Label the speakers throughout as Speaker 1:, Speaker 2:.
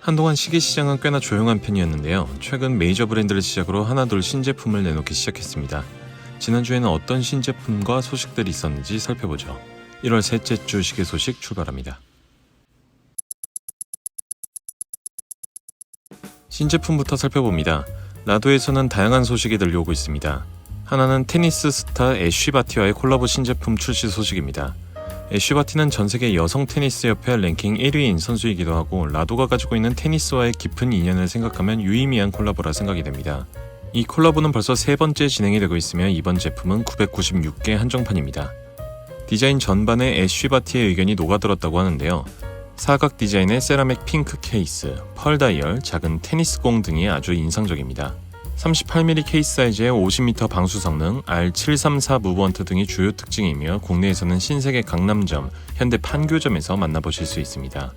Speaker 1: 한동안 시계 시장은 꽤나 조용한 편이었는데요. 최근 메이저 브랜드를 시작으로 하나둘 신제품을 내놓기 시작했습니다. 지난주에는 어떤 신제품과 소식들이 있었는지 살펴보죠. 1월 셋째 주 시계 소식 출발합니다. 신제품부터 살펴봅니다. 라도에서는 다양한 소식이 들려오고 있습니다. 하나는 테니스 스타 애쉬 바티와의 콜라보 신제품 출시 소식입니다. 애쉬 바티는 전 세계 여성 테니스 협회 랭킹 1위인 선수이기도 하고 라도가 가지고 있는 테니스와의 깊은 인연을 생각하면 유의미한 콜라보라 생각이 됩니다. 이 콜라보는 벌써 세 번째 진행이 되고 있으며 이번 제품은 996개 한정판입니다. 디자인 전반에 애쉬 바티의 의견이 녹아들었다고 하는데요. 사각 디자인의 세라믹 핑크 케이스, 펄 다이얼, 작은 테니스공 등이 아주 인상적입니다. 38mm 케이스 사이즈의 50m 방수 성능, R734 무브원트 등이 주요 특징이며 국내에서는 신세계 강남점, 현대 판교점에서 만나보실 수 있습니다.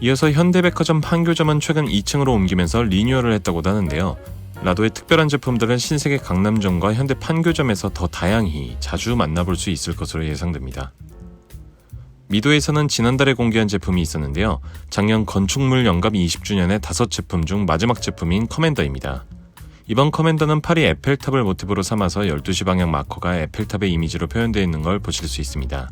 Speaker 1: 이어서 현대백화점 판교점은 최근 2층으로 옮기면서 리뉴얼을 했다고도 하는데요. 라도의 특별한 제품들은 신세계 강남점과 현대 판교점에서 더 다양히 자주 만나볼 수 있을 것으로 예상됩니다. 미도에서는 지난달에 공개한 제품이 있었는데요. 작년 건축물 영감 20주년의 다섯 제품 중 마지막 제품인 커맨더입니다. 이번 커맨더는 파리 에펠탑을 모티브로 삼아서 12시 방향 마커가 에펠탑의 이미지로 표현되어 있는 걸 보실 수 있습니다.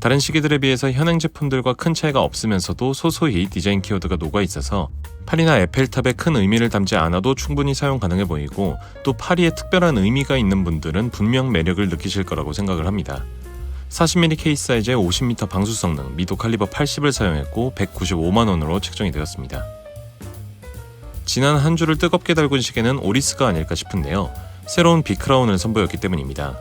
Speaker 1: 다른 시계들에 비해서 현행 제품들과 큰 차이가 없으면서도 소소히 디자인 키워드가 녹아 있어서 파리나 에펠탑에 큰 의미를 담지 않아도 충분히 사용 가능해 보이고 또 파리에 특별한 의미가 있는 분들은 분명 매력을 느끼실 거라고 생각을 합니다. 40mm 케이스 사이즈의 50m 방수 성능, 미도 칼리버 80을 사용했고 195만 원으로 책정이 되었습니다. 지난 한 주를 뜨겁게 달군 시계는 오리스가 아닐까 싶은데요. 새로운 비크라운을 선보였기 때문입니다.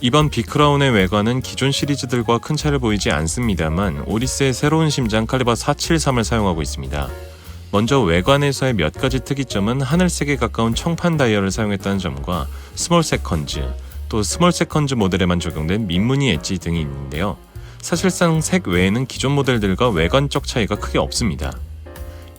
Speaker 1: 이번 비크라운의 외관은 기존 시리즈들과 큰 차이를 보이지 않습니다만 오리스의 새로운 심장 칼리버 473을 사용하고 있습니다. 먼저 외관에서의 몇 가지 특이점은 하늘색에 가까운 청판 다이얼을 사용했다는 점과 스몰 세컨즈, 또 스몰 세컨즈 모델에만 적용된 민무늬 엣지 등이 있는데요. 사실상 색 외에는 기존 모델들과 외관적 차이가 크게 없습니다.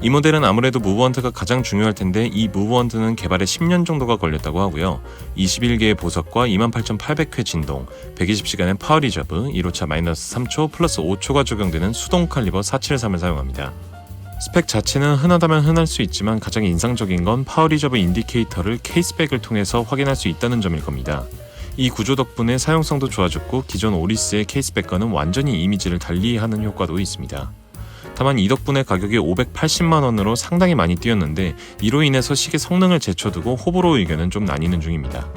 Speaker 1: 이 모델은 아무래도 무브원트가 가장 중요할 텐데 이 무브원트는 개발에 10년 정도가 걸렸다고 하고요. 21개의 보석과 28,800회 진동, 120시간의 파워 리저브, 1호차 마이너스 3초 플러스 5초가 적용되는 수동 칼리버 473을 사용합니다. 스펙 자체는 흔하다면 흔할 수 있지만 가장 인상적인 건 파워 리저브 인디케이터를 케이스백을 통해서 확인할 수 있다는 점일 겁니다. 이 구조 덕분에 사용성도 좋아졌고 기존 오리스의 케이스백과는 완전히 이미지를 달리하는 효과도 있습니다. 다만 이 덕분에 가격이 580만 원으로 상당히 많이 뛰었는데 이로 인해서 시계 성능을 제쳐두고 호불호 의견은 좀 나뉘는 중입니다.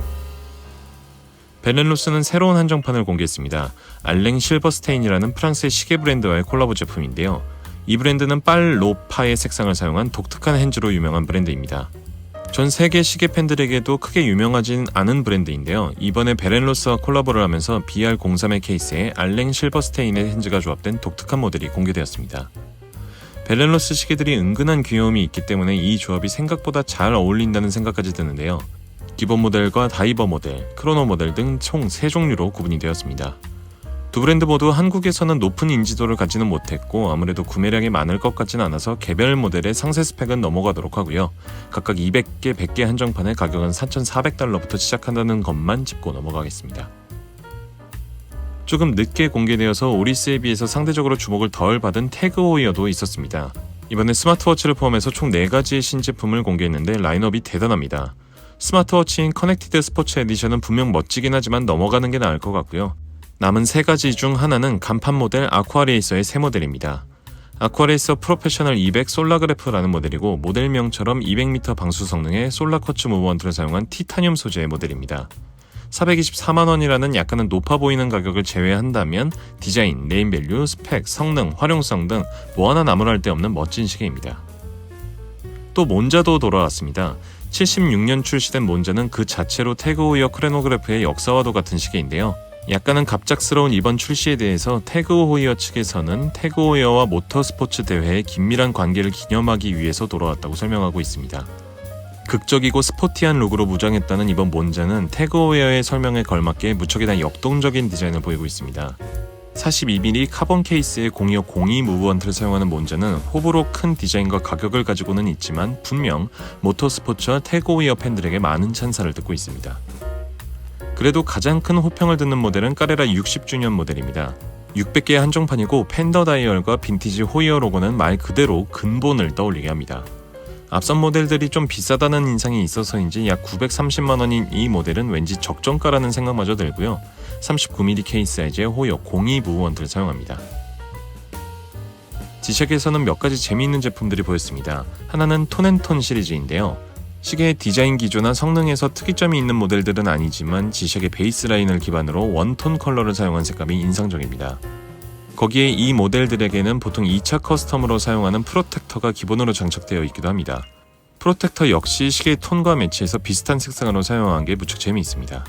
Speaker 1: 벨렌루스는 새로운 한정판을 공개했습니다. 알랭 실버스테인이라는 프랑스의 시계 브랜드와의 콜라보 제품인데요. 이 브랜드는 빨로파의 색상을 사용한 독특한 핸즈로 유명한 브랜드입니다. 전 세계 시계 팬들에게도 크게 유명하진 않은 브랜드인데요. 이번에 베렌로스와 콜라보를 하면서 BR03의 케이스에 알랭 실버스테인의 핸즈가 조합된 독특한 모델이 공개되었습니다. 벨렌로스 시계들이 은근한 귀여움이 있기 때문에 이 조합이 생각보다 잘 어울린다는 생각까지 드는데요. 기본 모델과 다이버 모델, 크로노 모델 등 총 3종류로 구분이 되었습니다. 두 브랜드 모두 한국에서는 높은 인지도를 갖지는 못했고 아무래도 구매량이 많을 것 같진 않아서 개별 모델의 상세 스펙은 넘어가도록 하고요. 각각 200개, 100개 한정판의 가격은 4,400달러부터 시작한다는 것만 짚고 넘어가겠습니다. 조금 늦게 공개되어서 오리스에 비해서 상대적으로 주목을 덜 받은 태그 호이어도 있었습니다. 이번에 스마트워치를 포함해서 총 4가지의 신제품을 공개했는데 라인업이 대단합니다. 스마트워치인 커넥티드 스포츠 에디션은 분명 멋지긴 하지만 넘어가는 게 나을 것 같고요. 남은 세 가지 중 하나는 간판 모델 아쿠아레이서의 새 모델입니다. 아쿠아레이서 프로페셔널 200 솔라그래프라는 모델이고 모델명처럼 200m 방수 성능의 솔라커츠 무브원트를 사용한 티타늄 소재의 모델입니다. 424만 원이라는 약간은 높아 보이는 가격을 제외한다면 디자인, 네임밸류, 스펙, 성능, 활용성 등 뭐 하나 나무랄 데 없는 멋진 시계입니다. 또 몬자도 돌아왔습니다. 76년 출시된 몬자는 그 자체로 태그호이어 크레노그래프의 역사와도 같은 시계인데요. 약간은 갑작스러운 이번 출시에 대해서 태그호이어 측에서는 태그호이어와 모터스포츠 대회의 긴밀한 관계를 기념하기 위해서 돌아왔다고 설명하고 있습니다. 극적이고 스포티한 룩으로 무장했다는 이번 몬자는 태그웨어의 설명에 걸맞게 무척이 나 역동적인 디자인을 보이고 있습니다. 42mm 카본 케이스의 0202 무브원트를 사용하는 몬자는 호불호 큰 디자인과 가격을 가지고는 있지만 분명 모터스포츠와 태그웨어 팬들에게 많은 찬사를 듣고 있습니다. 그래도 가장 큰 호평을 듣는 모델은 까레라 60주년 모델입니다. 600개의 한정판이고 팬더 다이얼과 빈티지 호이어 로고는 말 그대로 근본을 떠올리게 합니다. 앞선 모델들이 좀 비싸다는 인상이 있어서인지 약 930만 원인 이 모델은 왠지 적정가라는 생각마저 들고요. 39mm 케이스 사이즈의 호이어 02 무브먼트를 사용합니다. 지샥에서는 몇 가지 재미있는 제품들이 보였습니다. 하나는 톤앤톤 시리즈인데요. 시계의 디자인 기조나 성능에서 특이점이 있는 모델들은 아니지만 지샥의 베이스 라인을 기반으로 원톤 컬러를 사용한 색감이 인상적입니다. 거기에 이 모델들에게는 보통 2차 커스텀으로 사용하는 프로텍터가 기본으로 장착되어 있기도 합니다. 프로텍터 역시 시계의 톤과 매치해서 비슷한 색상으로 사용한 게 무척 재미있습니다.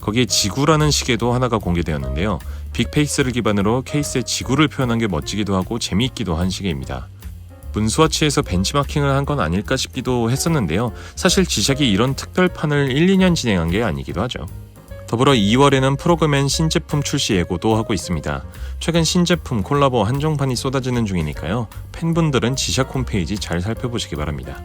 Speaker 1: 거기에 지구라는 시계도 하나가 공개되었는데요. 빅페이스를 기반으로 케이스에 지구를 표현한 게 멋지기도 하고 재미있기도 한 시계입니다. 문스와치에서 벤치마킹을 한 건 아닐까 싶기도 했었는데요. 사실 지샥이 이런 특별판을 1, 2년 진행한 게 아니기도 하죠. 더불어 2월에는 프로그맨 신제품 출시 예고도 하고 있습니다. 최근 신제품 콜라보 한정판이 쏟아지는 중이니까요. 팬분들은 지샥 홈페이지 잘 살펴보시기 바랍니다.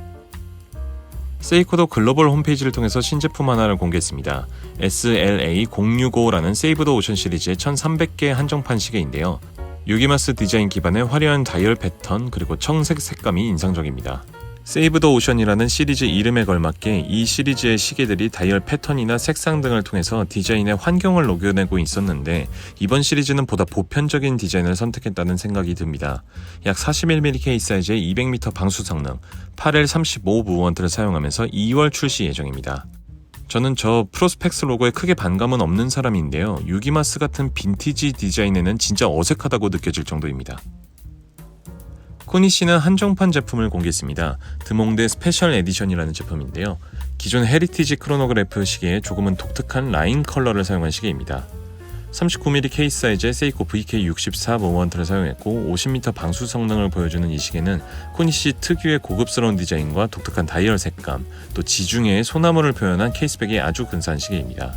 Speaker 1: 세이코도 글로벌 홈페이지를 통해서 신제품 하나를 공개했습니다. SLA065라는 세이브 더 오션 시리즈의 1300개 한정판 시계인데요. 유기마스 디자인 기반의 화려한 다이얼 패턴 그리고 청색 색감이 인상적입니다. 세이브 더 오션이라는 시리즈 이름에 걸맞게 이 시리즈의 시계들이 다이얼 패턴이나 색상 등을 통해서 디자인의 환경을 녹여내고 있었는데 이번 시리즈는 보다 보편적인 디자인을 선택했다는 생각이 듭니다. 약 41mm 케이스 사이즈의 200m 방수 성능, 8L35 무원트를 사용하면서 2월 출시 예정입니다. 저는 저 프로스펙스 로고에 크게 반감은 없는 사람인데요. 유기마스 같은 빈티지 디자인에는 진짜 어색하다고 느껴질 정도입니다. 코니 씨는 한정판 제품을 공개했습니다. 드몽데 스페셜 에디션이라는 제품인데요. 기존 헤리티지 크로노그래프 시계에 조금은 독특한 라인 컬러를 사용한 시계입니다. 39mm 케이스 사이즈의 세이코 VK64 모먼트를 사용했고 50m 방수 성능을 보여주는 이 시계는 코니씨 특유의 고급스러운 디자인과 독특한 다이얼 색감, 또 지중해의 소나무를 표현한 케이스백이 아주 근사한 시계입니다.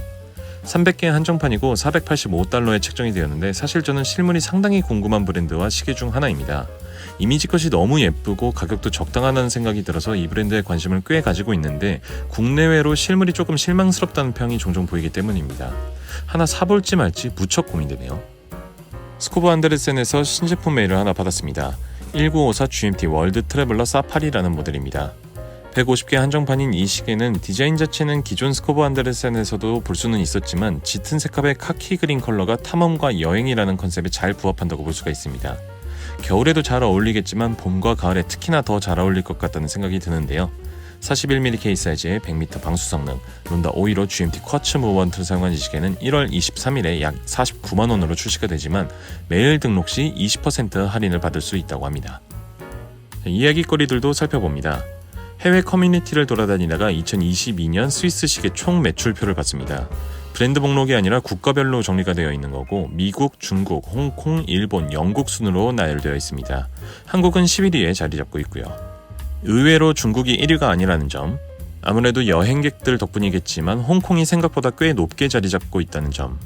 Speaker 1: 300개 한정판이고 485달러에 책정이 되었는데 사실 저는 실물이 상당히 궁금한 브랜드와 시계 중 하나입니다. 이미지 컷이 너무 예쁘고 가격도 적당하다는 생각이 들어서 이 브랜드에 관심을 꽤 가지고 있는데 국내외로 실물이 조금 실망스럽다는 평이 종종 보이기 때문입니다. 하나 사볼지 말지 무척 고민되네요. 스코브 안데르센에서 신제품 메일을 하나 받았습니다. 1954 GMT 월드 트래블러 사파리라는 모델입니다. 150개 한정판인 이 시계는 디자인 자체는 기존 스코브 안데르센에서도 볼 수는 있었지만 짙은 색감의 카키 그린 컬러가 탐험과 여행이라는 컨셉에 잘 부합한다고 볼 수가 있습니다. 겨울에도 잘 어울리겠지만 봄과 가을에 특히나 더 잘 어울릴 것 같다는 생각이 드는데요. 41mm 케이스 사이즈의 100m 방수 성능, 론다 오이로 GMT 쿼츠 무브먼트를 사용한 이 시계는 1월 23일에 약 49만 원으로 출시가 되지만 매일 등록 시 20% 할인을 받을 수 있다고 합니다. 이야기거리들도 살펴봅니다. 해외 커뮤니티를 돌아다니다가 2022년 스위스 시계 총 매출표를 봤습니다. 브랜드 목록이 아니라 국가별로 정리가 되어 있는 거고 미국, 중국, 홍콩, 일본, 영국 순으로 나열되어 있습니다. 한국은 11위에 자리 잡고 있고요. 의외로 중국이 1위가 아니라는 점, 아무래도 여행객들 덕분이겠지만 홍콩이 생각보다 꽤 높게 자리 잡고 있다는 점,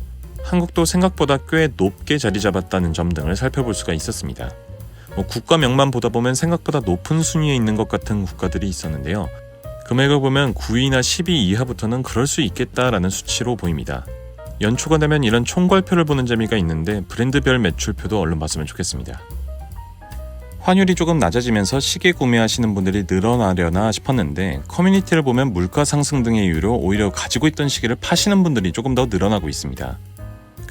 Speaker 1: 한국도 생각보다 꽤 높게 자리 잡았다는 점 등을 살펴볼 수가 있었습니다. 뭐 국가명만 보다 보면 생각보다 높은 순위에 있는 것 같은 국가들이 있었는데요. 금액을 보면 9위나 10위 이하부터는 그럴 수 있겠다라는 수치로 보입니다. 연초가 되면 이런 총괄표를 보는 재미가 있는데 브랜드별 매출표도 얼른 봤으면 좋겠습니다. 환율이 조금 낮아지면서 시계 구매하시는 분들이 늘어나려나 싶었는데 커뮤니티를 보면 물가 상승 등의 이유로 오히려 가지고 있던 시계를 파시는 분들이 조금 더 늘어나고 있습니다.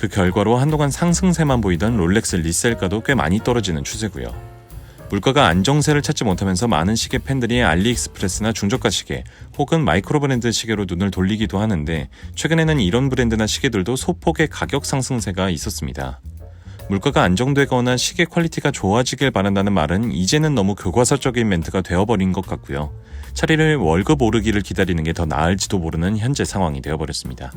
Speaker 1: 그 결과로 한동안 상승세만 보이던 롤렉스 리셀가도 꽤 많이 떨어지는 추세고요. 물가가 안정세를 찾지 못하면서 많은 시계 팬들이 알리익스프레스나 중저가 시계 혹은 마이크로 브랜드 시계로 눈을 돌리기도 하는데 최근에는 이런 브랜드나 시계들도 소폭의 가격 상승세가 있었습니다. 물가가 안정되거나 시계 퀄리티가 좋아지길 바란다는 말은 이제는 너무 교과서적인 멘트가 되어버린 것 같고요. 차리를 월급 오르기를 기다리는 게 더 나을지도 모르는 현재 상황이 되어버렸습니다.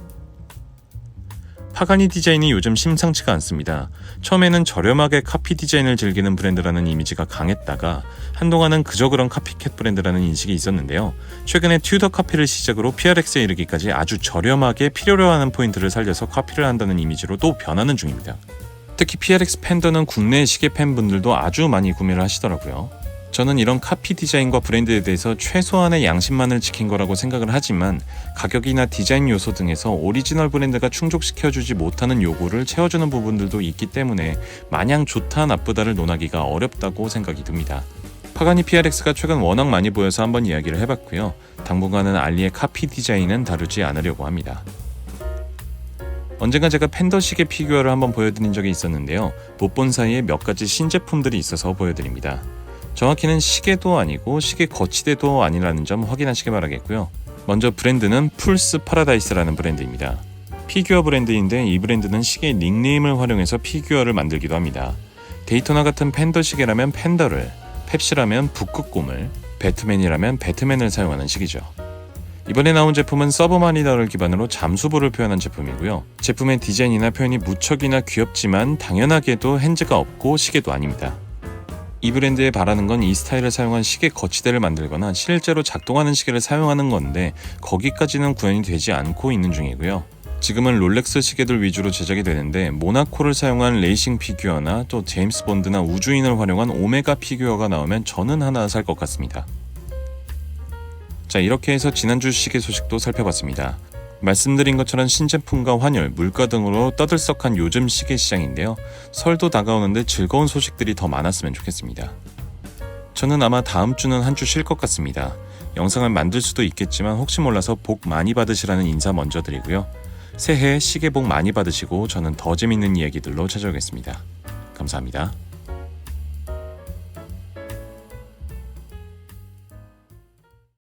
Speaker 1: 파가니 디자인이 요즘 심상치가 않습니다. 처음에는 저렴하게 카피 디자인을 즐기는 브랜드라는 이미지가 강했다가 한동안은 그저 그런 카피캣 브랜드라는 인식이 있었는데요. 최근에 튜더 카피를 시작으로 PRX에 이르기까지 아주 저렴하게 필요로 하는 포인트를 살려서 카피를 한다는 이미지로 또 변하는 중입니다. 특히 PRX 팬더는 국내 시계 팬분들도 아주 많이 구매를 하시더라고요. 저는 이런 카피 디자인과 브랜드에 대해서 최소한의 양심만을 지킨 거라고 생각을 하지만 가격이나 디자인 요소 등에서 오리지널 브랜드가 충족시켜주지 못하는 요구를 채워주는 부분들도 있기 때문에 마냥 좋다 나쁘다를 논하기가 어렵다고 생각이 듭니다. 파가니 PRX가 최근 워낙 많이 보여서 한번 이야기를 해봤고요. 당분간은 알리의 카피 디자인은 다루지 않으려고 합니다. 언젠가 제가 팬더 시계 피규어를 한번 보여드린 적이 있었는데요. 못 본 사이에 몇 가지 신제품들이 있어서 보여드립니다. 정확히는 시계도 아니고 시계 거치대도 아니라는 점 확인하시기 바라겠고요. 먼저 브랜드는 풀스 파라다이스라는 브랜드입니다. 피규어 브랜드인데 이 브랜드는 시계 닉네임을 활용해서 피규어를 만들기도 합니다. 데이토나 같은 팬더 시계라면 팬더를, 펩시라면 북극곰을, 배트맨이라면 배트맨을 사용하는 시기죠. 이번에 나온 제품은 서브마리너를 기반으로 잠수부를 표현한 제품이고요. 제품의 디자인이나 표현이 무척이나 귀엽지만 당연하게도 핸즈가 없고 시계도 아닙니다. 이 브랜드에 바라는 건 이 스타일을 사용한 시계 거치대를 만들거나 실제로 작동하는 시계를 사용하는 건데 거기까지는 구현이 되지 않고 있는 중이고요. 지금은 롤렉스 시계들 위주로 제작이 되는데 모나코를 사용한 레이싱 피규어나 또 제임스 본드나 우주인을 활용한 오메가 피규어가 나오면 저는 하나 살 것 같습니다. 자 이렇게 해서 지난주 시계 소식도 살펴봤습니다. 말씀드린 것처럼 신제품과 환율, 물가 등으로 떠들썩한 요즘 시계 시장인데요. 설도 다가오는데 즐거운 소식들이 더 많았으면 좋겠습니다. 저는 아마 다음 주는 한 주 쉴 것 같습니다. 영상을 만들 수도 있겠지만 혹시 몰라서 복 많이 받으시라는 인사 먼저 드리고요. 새해 시계 복 많이 받으시고 저는 더 재밌는 이야기들로 찾아오겠습니다. 감사합니다.